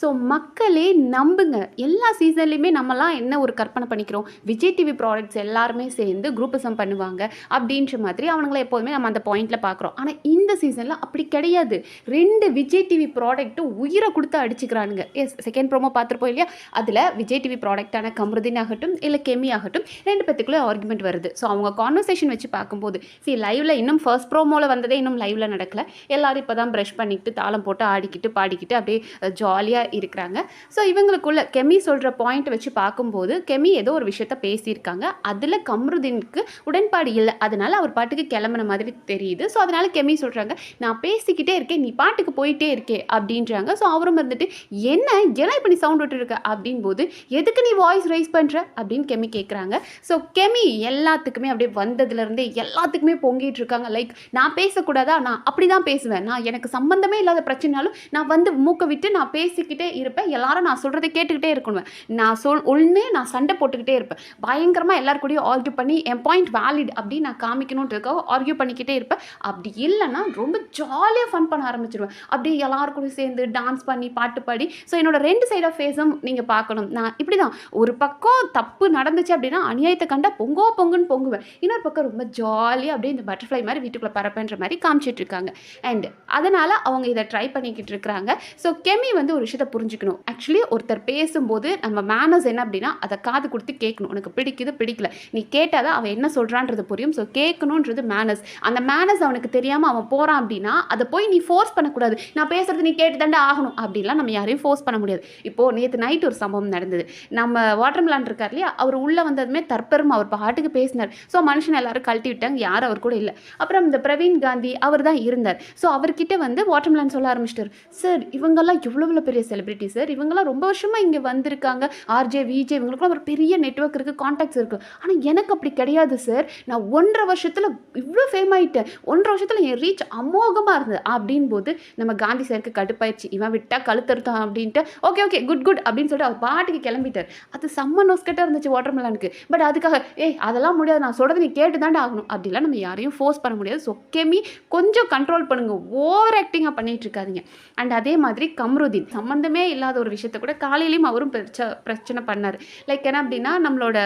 So மக்களே நம்புங்க. எல்லா சீசன்லேயுமே நம்மலாம் என்ன ஒரு கற்பனை பண்ணிக்கிறோம்? விஜய் டிவி ப்ராடக்ட்ஸ் எல்லாருமே சேர்ந்து குரூப்பிசம் பண்ணுவாங்க அப்படின்ற மாதிரி அவங்கள எப்போதுமே நம்ம அந்த பாயிண்டில் பார்க்குறோம். ஆனால் இந்த சீசனில் அப்படி கிடையாது. ரெண்டு விஜய் டிவி ப்ராடக்ட்டும் உயிரை கொடுத்து அடிச்சுக்கிறானுங்க. எஸ் செகண்ட் ப்ரோமோ பார்த்துருப்போம் இல்லையா? அதில் விஜய் டிவி ப்ராடக்டான கம்ருதீன் ஆகட்டும் இல்லை கெமி ஆகட்டும் ரெண்டு பேத்துக்குள்ளே ஆர்குமெண்ட் வருது. ஸோ அவங்க கான்வர்சேஷன் வச்சு பார்க்கும்போது சி லைவில் இன்னும் ஃபர்ஸ்ட் ப்ரோமோவில் வந்ததே இன்னும் லைவில் நடக்கல. எல்லோரும் இப்போ தான் ப்ரஷ் பண்ணிக்கிட்டு தாளம் போட்டு ஆடிக்கிட்டு பாடிக்கிட்டு அப்படியே ஜாலியாக இருக்கிறாங்க. ஸோ இவங்களுக்குள்ள கெமி சொல்கிற பாயிண்ட் வச்சு பார்க்கும்போது கெமி ஏதோ ஒரு விஷயத்த பேசியிருக்காங்க. அதில் கம்ருதீனுக்கு உடன்பாடு இல்லை. அதனால் அவர் பாட்டுக்கு கிளம்புன மாதிரி தெரியுது. ஸோ அதனால் கெமி சொல்கிறாங்க நான் பேசிக்கிட்டே இருக்கேன். நீ பாட்டுக்கு போயிட்டே இருக்கே அப்படின்றாங்க. ஸோ அவரும் வந்துட்டு என்ன? ஏன்னா இப்போ நீ சவுண்ட் விட்டுருக்க? அப்படின் போது எதுக்கு நீ வாய்ஸ் ரைஸ் பண்ணுற அப்படின்னு கெமி கேட்குறாங்க ஸோ கெமி எல்லாத்துக்குமே அப்படியே வந்ததுலேருந்தே எல்லாத்துக்குமே பொங்கிட்டு இருக்காங்க. லைக் நான் பேசக்கூடாதா? நான் அப்படி தான் பேசுவேன். நான் எனக்கு சம்மந்தமே இல்லாத பிரச்சனைனாலும் நான் வந்து மூக்க விட்டு நான் பேசிக்கிட்டே இருப்பேன். எல்லாரும் நான் சொல்கிறத கேட்டுக்கிட்டே இருக்கணும். நான் சொல் ஒன்று நான் சண்டை போட்டுக்கிட்டே இருப்பேன். பயங்கரமாக எல்லாரு கூடயும் ஆர்கியூ பண்ணி என் பாயிண்ட் வேலிட் அப்படின்னு நான் காமிக்கணுன்றதுக்காக ஆர்கியூ பண்ணிக்கிட்டே இருப்பேன். அப்படி இல்லைன்னா ரொம்ப ஜாலியாக ஃபன் பண்ண ஆரம்பிச்சிருவேன். அப்படியே எல்லாரு கூட சேர்ந்து டான்ஸ் பண்ணி பாட்டு பாடி. ஸோ என்னோட ரெண்டு சைட் ஆஃப் ஃபேஸும் நீங்கள் பார்க்கணும். நான் இப்படி தான் ஒரு பக்கம் தப்பு நடந்துச்சு அப்படின்னா அநியாயத்தை கண்டா பொங்கோ பொங்குன்னு பொங்குவேன். இன்னொரு பக்கம் ரொம்ப ஜாலியாக அப்படியே இந்த பட்டர்ஃப்ளை மாதிரி வீட்டுக்குள்ளே பரப்புன்ற மாதிரி காமிச்சிட்டு இருக்காங்க. அண்ட் அதனால் அவங்க இதை ட்ரை பண்ணிக்கிட்டு இருக்கிறாங்க. ஸோ கெமி வந்து ஒரு விஷயத்தை புரிஞ்சுக்கணும். ஆக்சுவலி ஒருத்தர் பேசும்போது நம்ம மேனர்ஸ் என்ன அப்படின்னா அதை காது கொடுத்து கேட்கணும். உனக்கு பிடிக்குது பிடிக்கல. நீ கேட்டால் தான் அவன் என்ன சொல்கிறான்றது புரியும். ஸோ கேட்கணுன்றது மேனர்ஸ் அந்த மேனர்ஸ் அவனுக்கு தெரியாமல் அவன் போகிறான் அப்படின்னா அதை போய் நீ ஃபோர்ஸ் பண்ணக்கூடாது. நான் பேசுறது நீ கேட்டு தாண்டே ஆகணும். அப்படிலாம் நம்ம யாரையும் ஃபோர்ஸ் பண்ண முடியாது. இப்போது நேற்று நைட் ஒரு சம்பவம் நடந்தது. நம்ம வாட்டர் மிலான் இருக்கார் இல்லையா அவர் உள்ளே வந்ததுமே தற்பெரும் அவர் பாட்டுக்கு பேசினார். ஸோ மனுஷன் எல்லாரும் கழட்டி விட்டாங்க. யாரும் அவர் கூட இல்லை. அப்புறம் இந்த பிரவீன் காந்தி அவர் தான் இருந்தார். ஸோ அவர்கிட்ட வந்து வாட்டர் மிலான் சொல்ல ஆரம்பிச்சிட்டார். சார் இவங்கெல்லாம் எவ்வளோ எவ்வளோ பெரிய செலிபிரிட்டி சார் இவங்கெல்லாம் ரொம்ப வருஷமாக இங்கே வந்திருக்காங்க. ஆர்ஜே விஜே இவங்களுக்குலாம் ஒரு பெரிய நெட்வொர்க் இருக்குது காண்டாக்ட்ஸ் இருக்குது ஆனால் எனக்கு அப்படி கிடையாது சார் நான் ஒன்றரை வருஷத்தில் இவ்வளோ ஃபேம் ஆகிட்டேன் ஒன்றரை வருஷத்தில் என் ரீச் அமோகமாக இருந்தது. அப்படின் போது நம்ம காந்தி சாருக்கு கடுப்பாயிடுச்சு. இவன் விட்டால் கழுத்தறுத்தான் அப்படின்ட்டு. ஓகே ஓகே குட் குட் அப்படின்னு சொல்லிட்டு அவர் பாட்டுக்கு கிளம்பிட்டார். அது செம்ம நோஸ்கட்டாக இருந்துச்சு வாட்டர் மிலானுக்கு பட் அதுக்காக ஏய் அதெல்லாம் முடியாது. நான் சொல்கிறது நீ கேட்டு தாண்டா ஆகணும். அப்படிலாம் நம்ம யாரையும் ஃபோர்ஸ் பண்ண முடியாது. ஸோ கெமி கொஞ்சம் கண்ட்ரோல் பண்ணுங்கள் ஓவர் ஆக்டிங்காக பண்ணிகிட்டு இருக்காதிங்க. அண்ட் அதே மாதிரி கம்ருதீன் சம்மந்தமே இல்லாத ஒரு விஷயத்த கூட காலையிலையும் அவரும் பிரச்ச பிரச்சனை பண்ணார். லைக் என்ன அப்படின்னா நம்மளோட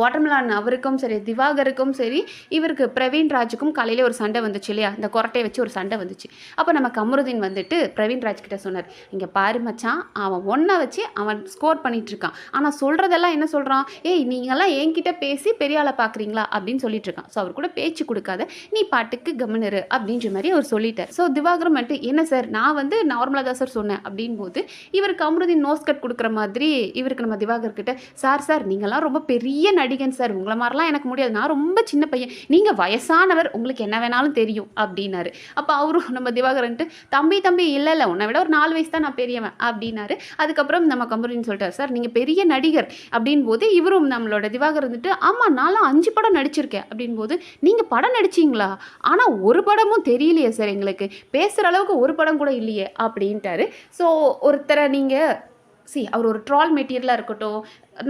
வாட்டர்மிலான் அவருக்கும் சரி திவாகருக்கும் சரி இவருக்கு பிரவீன் ராஜுக்கும் காலையிலே ஒரு சண்டை வந்துச்சு இல்லையா? இந்த கொரட்டையை வச்சு ஒரு சண்டை வந்துச்சு. அப்போ நம்ம கமருதீன் வந்துட்டு பிரவீன் ராஜ் கிட்ட சொன்னார் இங்கே பாரு மச்சான் அவன் ஒன்றை வச்சு அவன் ஸ்கோர் பண்ணிட்டு இருக்கான். ஆனால் சொல்கிறதெல்லாம் என்ன சொல்கிறான் ஏய் நீங்கள்லாம் என்கிட்ட பேசி பெரிய ஆளை பார்க்குறீங்களா அப்படின்னு சொல்லிட்டு இருக்கான். ஸோ அவர் கூட பேச்சு கொடுக்காத நீ பாட்டுக்கு கவனிரு அப்படின்ற மாதிரி அவர் சொல்லிட்டார். ஸோ திவாகரம் வந்துட்டு என்ன சார் நான் வந்து நார்மலாக தான் சார் சொன்னேன். அப்படின் போது இவருக்கு அமருதீன் நோஸ் கட் கொடுக்குற மாதிரி இவருக்கு நம்ம திவாகர் கிட்ட சார் சார் நீங்களாம் ரொம்ப பெரிய நடிகன் சார். உங்களை மாதிரிலாம் எனக்கு முடியாது. நான் ரொம்ப சின்ன பையன். நீங்கள் வயசானவர். உங்களுக்கு என்ன வேணாலும் தெரியும். அப்படின்னாரு. அப்போ அவரும் நம்ம திவாகரன்ட்டு தம்பி தம்பி இல்லை இல்லை. உன்னை விட ஒரு நாலு வயசு தான் நான் பெரியவன். அப்படின்னாரு. அதுக்கப்புறம் நம்ம கம்பரின்னு சொல்லிட்டார் சார் நீங்கள் பெரிய நடிகர். அப்படின் போது இவரும் நம்மளோட திவாகர் இருந்துட்டு ஆமாம் நாலாம் அஞ்சு படம் நடிச்சிருக்கேன். அப்படின் போது நீங்கள் படம் நடிச்சீங்களா? ஆனால் ஒரு படமும் தெரியலையே சார் எங்களுக்கு. பேசுகிற அளவுக்கு ஒரு படம் கூட இல்லையே. அப்படின்ட்டாரு. ஸோ ஒரு ஒருத்தரை நீங்கள் சி அவர் ஒரு ட்ரால் மெட்டீரியலாக இருக்கட்டும்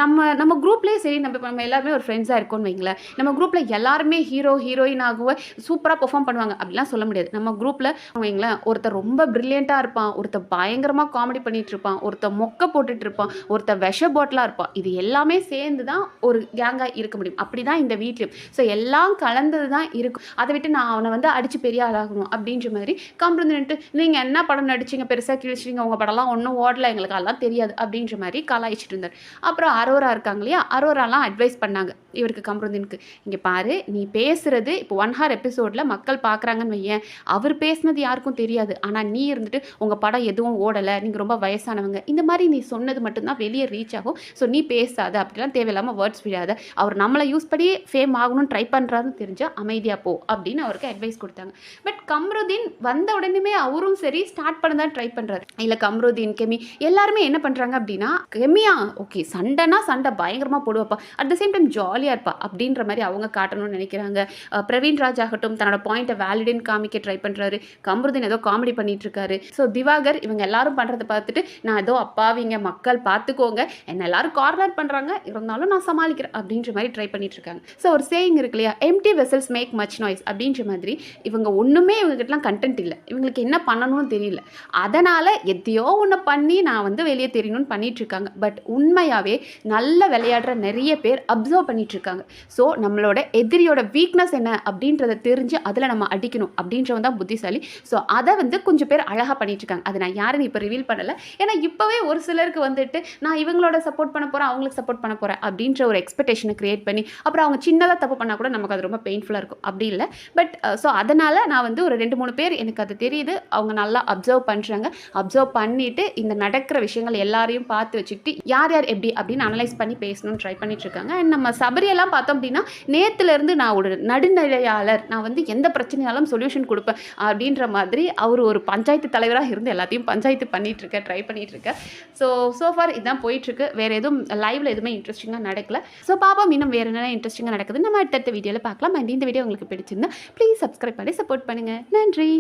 நம்ம நம்ம குரூப்லேயே சரி நம்ம நம்ம எல்லாருமே ஒரு ஃப்ரெண்ட்ஸாக இருக்கோம்னு வைங்களேன். நம்ம குரூப்பில் எல்லாருமே ஹீரோ ஹீரோயின் ஆகுவ சூப்பராக பெர்ஃபார்ம் பண்ணுவாங்க. அப்படிலாம் சொல்ல முடியாது. நம்ம குரூப்பில் வைங்களேன் ஒருத்தர் ரொம்ப ப்ரில்லியண்ட்டாக இருப்பான் ஒருத்தர் பயங்கரமாக காமெடி பண்ணிட்டு இருப்பான் ஒருத்தர் மொக்க போட்டுட்டு இருப்பான் ஒருத்தர் விஷ பாட்டிலாக இருப்பான். இது எல்லாமே சேர்ந்து தான் ஒரு கேங்காக இருக்க முடியும். அப்படி தான் இந்த வீட்லையும். ஸோ எல்லாம் கலந்தது தான் இருக்கும். அதை விட்டு நான் அவனை வந்து அடித்து பெரிய ஆளாகணும் அப்படின்ற மாதிரி கம்பெனிட்டு நீங்கள் என்ன படம் நடிச்சிங்க? பெருசாக கிழிச்சிங்க உங்கள் படம்லாம் ஒன்றும் ஓடல. எங்களுக்கு அதெல்லாம் தெரியாது. அப்படின்ற மாதிரி கலாய்ச்சிட்டு இருந்தார். அப்புறம் அரோரா இருக்காங்க இல்லையா? அரோராலாம் அட்வைஸ் பண்ணாங்க. இவருக்கு கம்ருதீனுக்கு இங்கே பாரு நீ பேசுகிறது இப்போ ஒன் ஹார் எபிசோடில் மக்கள் பார்க்குறாங்கன்னு வையேன். அவர் பேசுனது யாருக்கும் தெரியாது. ஆனால் நீ இருந்துட்டு உங்கள் படம் எதுவும் ஓடலை நீங்கள் ரொம்ப வயசானவங்க. இந்த மாதிரி நீ சொன்னது மட்டும்தான் வெளியே ரீச் ஆகும். ஸோ நீ பேசாத அப்படிலாம் தேவையில்லாமல் வேர்ட்ஸ் விடாத அவர் நம்மளை யூஸ் பண்ணி ஃபேம் ஆகணும்னு ட்ரை பண்ணுறாருன்னு தெரிஞ்சால் அமைதியாக போ அப்படின்னு அவருக்கு அட்வைஸ் கொடுத்தாங்க. பட் கம்ருதீன் வந்த உடனே அவரும் சரி ஸ்டார்ட் பண்ண தான் ட்ரை பண்ணுறாரு இல்லை கம்ருதீன் கெமி எல்லாருமே என்ன பண்ணுறாங்க அப்படின்னா கெமியா ஓகே சண்டைனா சண்டை பயங்கரமாக போடுவாப்பா. அட் த சேம் டைம் ஜாலியாக ஜாலியாக இருப்பா அப்படின்ற மாதிரி அவங்க காட்டணும்னு நினைக்கிறாங்க. பிரவீன் ராஜ் ஆகட்டும் தன்னோட பாயிண்ட்டை வேலிடின் காமிக்க ட்ரை பண்ணுறாரு கமருதீன் ஏதோ காமெடி பண்ணிட்டு இருக்காரு ஸோ திவாகர் இவங்க எல்லாரும் பண்ணுறத பார்த்துட்டு நான் ஏதோ அப்பாவிங்க மக்கள் பார்த்துக்கோங்க. என்ன எல்லாரும் கார்னர் பண்ணுறாங்க இருந்தாலும் நான் சமாளிக்கிறேன். அப்படின்ற மாதிரி ட்ரை பண்ணிட்டு இருக்காங்க ஸோ ஒரு சேயிங் இருக்கு இல்லையா? Empty vessels make much noise அப்படின்ற மாதிரி இவங்க ஒன்றுமே இவங்ககிட்டலாம் கண்டென்ட் இல்லை. இவங்களுக்கு என்ன பண்ணணும்னு தெரியல. அதனால் எதையோ ஒன்று பண்ணி நான் வந்து வெளியே தெரியணும்னு பண்ணிட்டு இருக்காங்க பட் உண்மையாகவே நல்ல விளையாடுற நிறைய பேர் அப்சர்வ் பண்ணிட்டு இருக்காங்க ஸோ நம்மளோட எதிரியோட வீக்னஸ் என்ன அப்படின்றத தெரிஞ்சு அதில் நம்ம அடிக்கணும் அப்படின்றவன் தான் புத்திசாலி. ஸோ அதை வந்து கொஞ்சம் பேர் அழகாக பண்ணிட்டுருக்காங்க. அதை நான் யாருன்னு இப்போ ரிவீல் பண்ணலை. ஏன்னா இப்போவே ஒரு சிலருக்கு வந்துட்டு நான் இவங்களோட சப்போர்ட் பண்ண போகிறேன் அவங்களுக்கு சப்போர்ட் பண்ண போகிறேன் அப்படின்ற ஒரு எக்ஸ்பெக்டேஷனை க்ரியேட் பண்ணி அப்புறம் அவங்க சின்னதாக தப்பு பண்ணால் கூட நமக்கு அது ரொம்ப பெயின்ஃபுல்லாக இருக்கும். அப்படி இல்லை. பட் ஸோ அதனால் நான் வந்து ஒரு ரெண்டு மூணு பேர் எனக்கு அது தெரியுது. அவங்க நல்லா அப்சர்வ் பண்ணுறாங்க அப்சர்வ் பண்ணிவிட்டு இந்த நடக்கிற விஷயங்கள் எல்லாரையும் பார்த்து வச்சுக்கிட்டு யார் யார் எப்படி அப்படின்னு அனலைஸ் பண்ணி பேசணும்னு ட்ரை பண்ணிட்டு இருக்காங்க அண்ட் நம்ம சபரியெல்லாம் பார்த்தோம் அப்படின்னா நேற்றுலேருந்து நான் ஒரு நடுநிலையாளர். நான் வந்து எந்த பிரச்சனையாலும் சொல்யூஷன் கொடுப்பேன் அப்படின்ற மாதிரி அவர் ஒரு பஞ்சாயத்து தலைவராக இருந்து எல்லாத்தையும் பஞ்சாயத்து பண்ணிகிட்ருக்க ட்ரை பண்ணிகிட்ருக்க இருக்க ஸோ சோஃபார் இதுதான் போயிட்டுருக்கு. வேறு எதுவும் லைவில் எதுவுமே இன்ட்ரெஸ்டிங்காக நடக்கல. ஸோ பாப்பா இன்னும் வேறு என்ன இன்ட்ரெஸ்டிங்காக நடக்குது நம்ம அடுத்தடுத்த வீடியோவில் பார்க்கலாம். அண்ட் இந்த வீடியோ உங்களுக்கு பிடிச்சிருந்தா ப்ளீஸ் சப்ஸ்கிரைப் பண்ணி சப்போர்ட் பண்ணுங்கள் நன்றி.